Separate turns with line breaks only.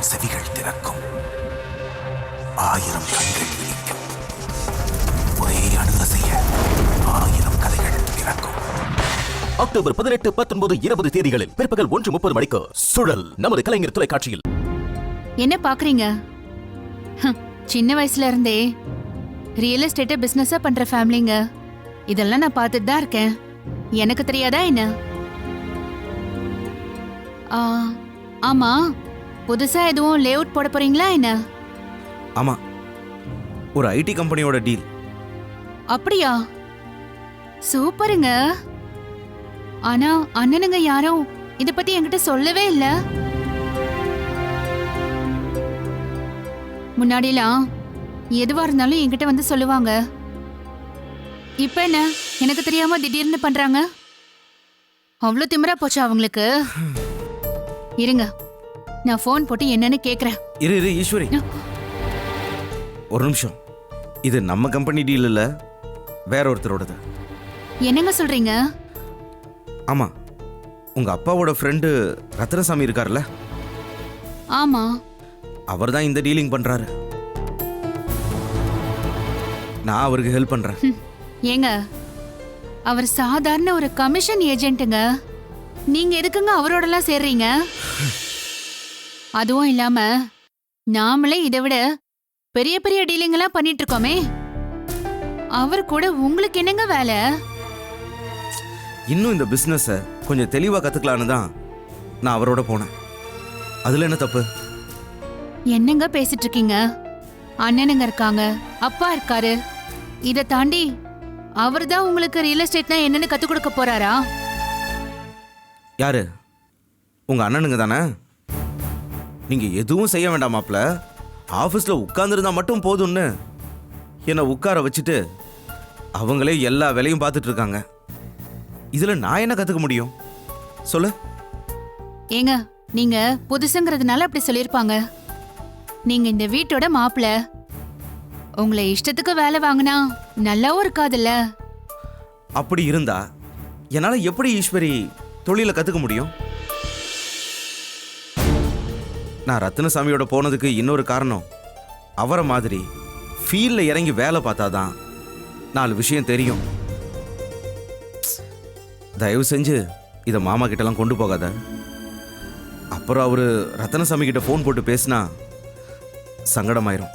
ஆயிரம் செவிகள் திறக்கும் ஆயிரம் கண்கள் விழிக்கும். ஒரே அணுக செய்ய ஆயிரம் கதைகள் பிறக்கும்
அக்டோபர் பதினெட்டு பத்தொன்பது இருபது தேதிகளில் பிற்பகல் ஒன்று முப்பது மணிக்கு சுழல் நமது கலைஞர் தொலைக்காட்சியில்.
என்ன பாக்குறீங்க? சின்ன வயசுல இருந்தே ரியல் எஸ்டேட்ட பிசினஸா பண்ற ஃபேமிலிங்க இதெல்லாம் நான் பார்த்துட்டு தான் இருக்கேன். எனக்கு தெரியாதா என்ன? ஆ, ஆமா. புதுசா எதுவும் லே அவுட் போட போறீங்களா என்ன?
ஆமா. ஒரு ஐடி கம்பெனியோட டீல்
அப்படியா? சூப்பருங்க. ஆனா அண்ணனுங்க யாரும் இத பத்தி என்கிட்ட சொல்லவே இல்ல. முன்னாடிலாம் எதுவா இருந்தாலும் என்கிட்ட வந்து சொல்லுவாங்க. இப்ப என்ன? எனக்கு தெரியாம திடீர்னு பண்றாங்க? அவ்வளோ திமிரா போச்சு அவங்களுக்கு? இருங்க. நான் ஃபோன் போட்டு என்னன்னு கேக்குறேன்.
இரு இரு ஈஸ்வரி. ஒரு நிமிஷம். இது நம்ம கம்பெனி டீல் இல்ல வேற ஒருத்தரோடது.
என்னங்க சொல்றீங்க?
ஆமா. உங்க அப்பாவோட ஃப்ரெண்டு ரத்னசாமி இருக்கார்ல?
ஆமா.
அவர் தான் இந்த டீலிங் பண்றாரு. நான் அவருக்கு ஹெல்ப் பண்றேன்.
ஹம், ஏங்க அவர் சாதாரண ஒரு கமிஷன் ஏஜென்ட்டுங்க நீங்க எதுக்குங்க அவரோடலாம் சேர்றீங்க? அதுவும் இல்லாம நாமளே இதை விட பெரிய பெரிய டீலிங் எல்லாம் பண்ணிட்டு இருக்கோமே அவர் கூட உங்களுக்கு என்னங்க வேலை?
இன்னும் இந்த பிசினஸ கொஞ்சம் தெளிவா கத்துக்கலான்னு தான் நான் அவரோட போனேன். அதுல என்ன தப்பு?
என்னங்க பேசிட்டு இருக்கீங்க அண்ணனுங்க இருக்காங்க அப்பா இருக்காரு. இத தாண்டி அவர் தான் உங்களுக்கு ரியல் எஸ்டேட்னா என்னன்னு கத்து கொடுக்க போறாரா?
யாரு? உங்க அண்ணனுங்க தானே? நீங்க எதுவும் செய்ய வேண்டாம் மாப்ள. ஆபீஸ்ல உட்கார்ந்துருந்தா மட்டும் போதும்னு. என்னை உட்கார வச்சுட்டு அவங்களே எல்லா வேலையும் பார்த்துட்டு இருக்காங்க இதுல நான் என்ன கத்துக்க முடியும்? சொல்லு.
ஏங்க நீங்க புதுசுங்கிறதுனால அப்படி சொல்லிருப்பாங்க நீங்க இந்த வீட்டோட மாப்பிள உங்களை இஷ்டத்துக்கு வேலை வாங்கினா நல்லாவும் இருக்காதுல்ல.
அப்படி இருந்தா என்னால எப்படி ஈஸ்வரி தொழிலை கத்துக்க முடியும்? நான் ரத்னசாமியோட போனதுக்கு இன்னொரு காரணம். அவரை மாதிரி ஃபீல்டில் இறங்கி வேலை பார்த்தாதான் நாலு விஷயம் தெரியும். தயவு செஞ்சு இதை மாமா கிட்டலாம் கொண்டு போகாத. அப்புறம் அவர் ரத்தினசாமி கிட்ட ஃபோன் போட்டு பேசினா சங்கடமாயிரும்.